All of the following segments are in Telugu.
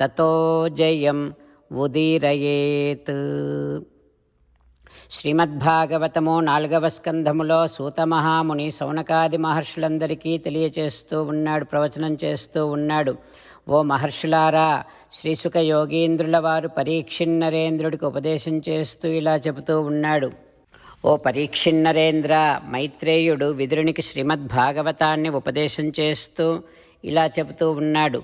తతో జయం ఉదీరయేత్. శ్రీమద్భాగవతము నాలుగవ స్కంధములో సూతమహాముని సౌనకాది మహర్షులందరికీ తెలియచేస్తూ ఉన్నాడు ప్రవచనం చేస్తూ ఉన్నాడు. ఓ మహర్షులారా శ్రీసుఖ యోగీంద్రుల వారు పరీక్షిన్నరేంద్రుడికి ఉపదేశం చేస్తూ ఇలా చెబుతూ ఉన్నాడు. ఓ పరీక్షిన్నరేంద్ర మైత్రేయుడు విదురునికి శ్రీమద్భాగవతాన్ని ఉపదేశం చేస్తూ ఇలా చెబుతూ ఉన్నాడు.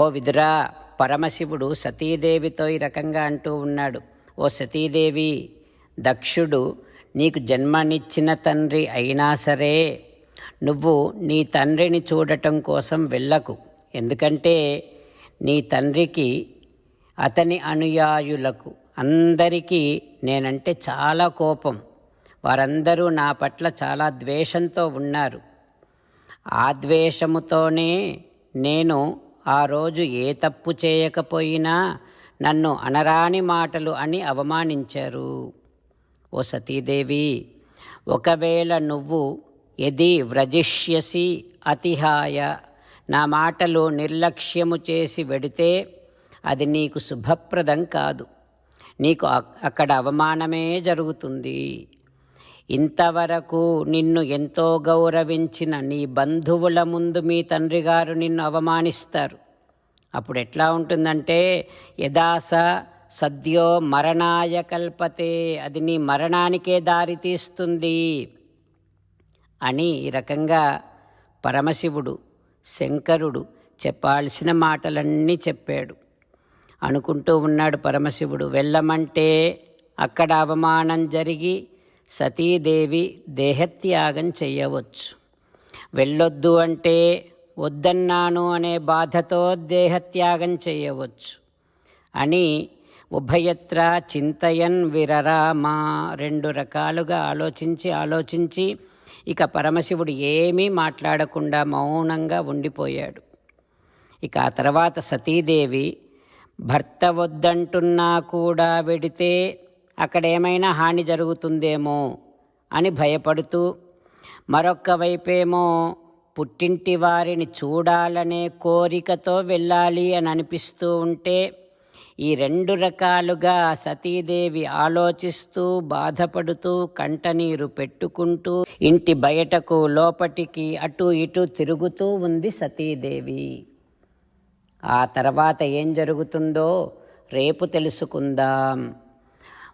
ఓ విదురా పరమశివుడు సతీదేవితో ఈ రకంగా అంటూ ఉన్నాడు. ఓ సతీదేవి దక్షుడు నీకు జన్మనిచ్చిన తండ్రి అయినా సరే నువ్వు నీ తండ్రిని చూడటం కోసం వెళ్ళకు. ఎందుకంటే నీ తండ్రికి అతని అనుయాయులకు అందరికీ నేనంటే చాలా కోపం. వారందరూ నా పట్ల చాలా ద్వేషంతో ఉన్నారు. ఆ ద్వేషముతోనే నేను ఆ రోజు ఏ తప్పు చేయకపోయినా నన్ను అనరాని మాటలు అని అవమానించారు. ఓ సతీదేవి ఒకవేళ నువ్వు ఎది వ్రజిష్యసి అతిహాయ నా మాటలు నిర్లక్ష్యము చేసి వెడితే అది నీకు శుభప్రదం కాదు. నీకు అక్- అక్కడ అవమానమే జరుగుతుంది. ఇంతవరకు నిన్ను ఎంతో గౌరవించిన నీ బంధువుల ముందు మీ తండ్రి గారు నిన్ను అవమానిస్తారు. అప్పుడు ఎట్లా ఉంటుందంటే యదాస సద్యో మరణాయ కల్పతే అది నీ మరణానికే దారితీస్తుంది అని ఈ రకంగా పరమశివుడు శంకరుడు చెప్పాల్సిన మాటలన్నీ చెప్పాడు. అనుకుంటూ ఉన్నాడు పరమశివుడు వెళ్ళమంటే అక్కడ అవమానం జరిగి సతీదేవి దేహత్యాగం చెయ్యవచ్చు వెళ్ళొద్దు అంటే వద్దన్నాను అనే బాధతో దేహత్యాగం చేయవచ్చు. అని ఉభయత్ర చింతయన్ విరరామా రెండు రకాలుగా ఆలోచించి ఆలోచించి ఇక పరమశివుడు ఏమీ మాట్లాడకుండా మౌనంగా ఉండిపోయాడు. ఇక ఆ తర్వాత సతీదేవి భర్త వద్దంటున్నా కూడా వెడితే అక్కడ ఏమైనా హాని జరుగుతుందేమో అని భయపడుతూ మరొక్క వైపేమో పుట్టింటి వారిని చూడాలనే కోరికతో వెళ్ళాలి అని అనిపిస్తూ ఉంటే ఈ రెండు రకాలుగా సతీదేవి ఆలోచిస్తూ బాధపడుతూ కంటనీరు పెట్టుకుంటూ ఇంటి బయటకు లోపటికి అటు ఇటు తిరుగుతూ ఉంది సతీదేవి. ఆ తర్వాత ఏం జరుగుతుందో రేపు తెలుసుకుందాం.